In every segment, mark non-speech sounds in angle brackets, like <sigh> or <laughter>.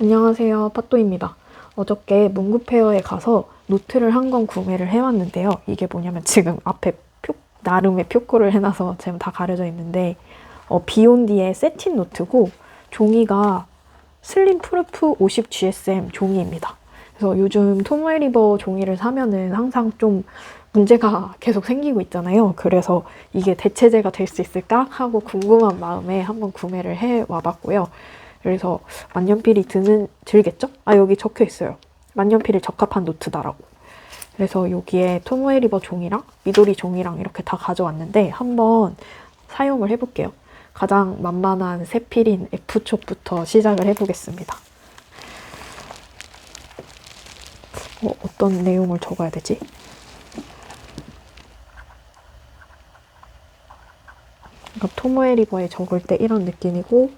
안녕하세요. 파또입니다. 어저께 문구페어에 가서 노트를 한 권 구매를 해왔는데요. 이게 뭐냐면 지금 앞에 표, 나름의 표코를 해놔서 지금 다 가려져 있는데 어, 비욘디의 세틴 노트고 종이가 슬림 프루프 50 GSM 종이입니다. 그래서 요즘 톰웨리버 종이를 사면은 항상 좀 문제가 계속 생기고 있잖아요. 그래서 이게 대체제가 될 수 있을까 하고 궁금한 마음에 한번 구매를 해 와봤고요. 그래서 만년필이 드는 들겠죠? 아 여기 적혀 있어요. 만년필이 적합한 노트다라고. 그래서 여기에 톰웨리버 종이랑 미도리 종이랑 이렇게 다 가져왔는데 한번 사용을 해볼게요. 가장 만만한 새 필인 F촉부터 시작을 해보겠습니다. 어, 어떤 내용을 적어야 되지? 그러니까 톰웨리버에 적을 때 이런 느낌이고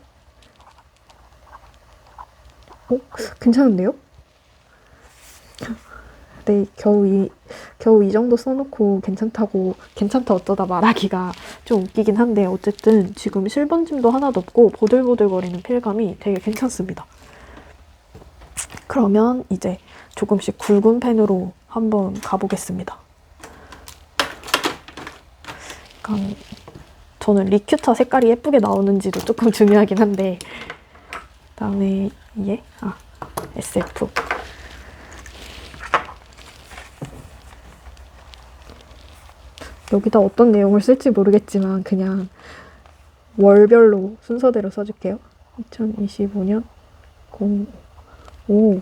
어? 괜찮은데요? 네, 겨우 이, 겨우 이 정도 써놓고 괜찮다고, 괜찮다 어쩌다 말하기가 좀 웃기긴 한데, 어쨌든 지금 실번짐도 하나도 없고, 보들보들거리는 필감이 되게 괜찮습니다. 그러면 이제 조금씩 굵은 펜으로 한번 가보겠습니다. 약간, 저는 리큐타 색깔이 예쁘게 나오는지도 조금 <laughs> 중요하긴 한데, 다음에 얘? 아, SF. 여기다 어떤 내용을 쓸지 모르겠지만 그냥 월별로 순서대로 써줄게요. 2025년 0. 오,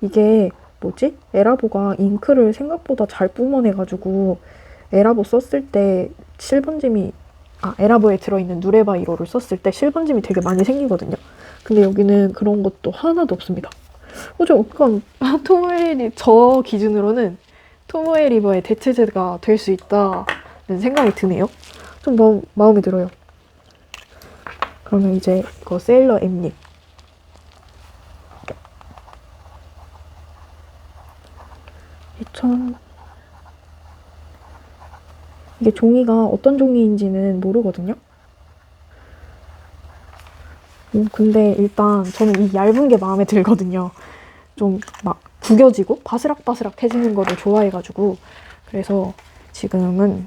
이게 뭐지? 에라보가 잉크를 생각보다 잘 뿜어내가지고 에라보 썼을 때 실번짐이 아 에라보에 들어있는 누레바이로를 썼을 때 실번짐이 되게 많이 생기거든요. 근데 여기는 그런 것도 하나도 없습니다. 어, 저 약간 토모에리 저 기준으로는 토모에 리버의 대체제가 될 수 있다는 생각이 드네요. 좀 마, 마음에 들어요. 그러면 이제 이거 세일러 엠립 이천 이게 종이가 어떤 종이인지는 모르거든요. 음, 근데 일단 저는 이 얇은 게 마음에 들거든요. 좀 막 구겨지고 바스락바스락해지는 거를 좋아해가지고 그래서 지금은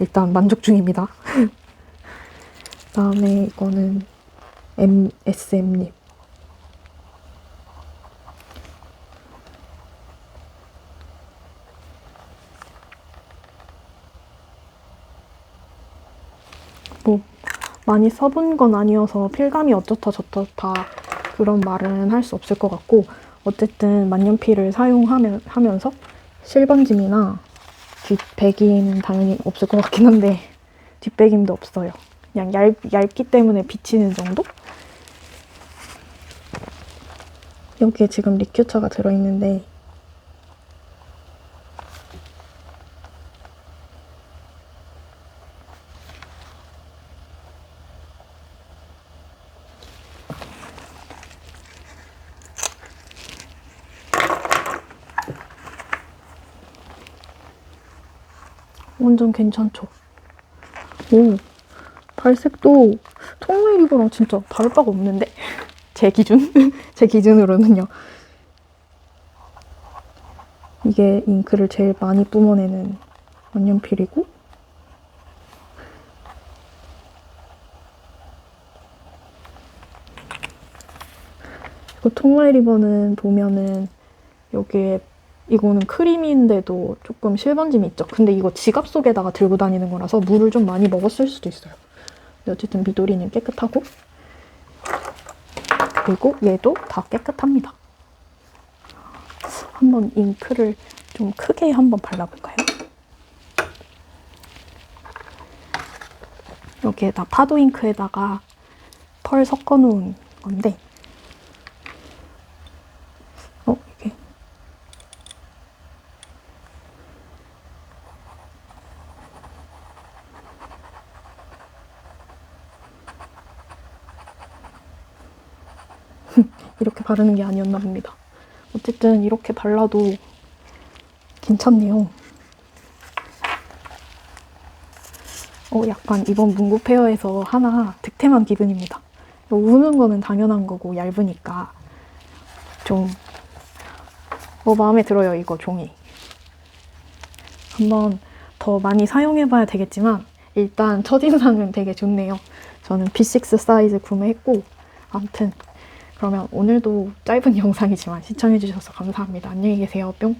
일단 만족 중입니다. <laughs> 다음에 이거는 MSM립. 뭐 많이 써본 건 아니어서 필감이 어쩌다 저쩌다 그런 말은 할 수 없을 것 같고 어쨌든 만년필을 사용하면서 실번짐이나 뒷배기는 당연히 없을 것 같긴 한데 <laughs> 뒷배김도 없어요. 그냥 얇, 얇기 때문에 비치는 정도? 여기에 지금 리큐처가 들어있는데 완전 괜찮죠? 오, 발색도 통메 리버랑 진짜 다를 바가 없는데? <laughs> 제 기준? <laughs> 제 기준으로는요. 이게 잉크를 제일 많이 뿜어내는 만년필이고 그 통메 리버는 보면은 여기에 이거는 크림인데도 조금 실번짐이 있죠. 근데 이거 지갑 속에다가 들고 다니는 거라서 물을 좀 많이 먹었을 수도 있어요. 근데 어쨌든 미도리는 깨끗하고 그리고 얘도 다 깨끗합니다. 한번 잉크를 좀 크게 한번 발라볼까요? 여기에다 파도 잉크에다가 펄 섞어 놓은 건데 어 이게 <laughs> 이렇게 바르는 게 아니었나 봅니다. 어쨌든 이렇게 발라도 괜찮네요. 어, 약간 이번 문구 페어에서 하나 득템한 기분입니다. 우는 거는 당연한 거고 얇으니까 좀, 어, 마음에 들어요, 이거 종이. 한번 더 많이 사용해봐야 되겠지만, 일단 첫인상은 되게 좋네요. 저는 B6 사이즈 구매했고, 아무튼, 그러면 오늘도 짧은 <laughs> 영상이지만 시청해주셔서 감사합니다. 안녕히 계세요. 뿅.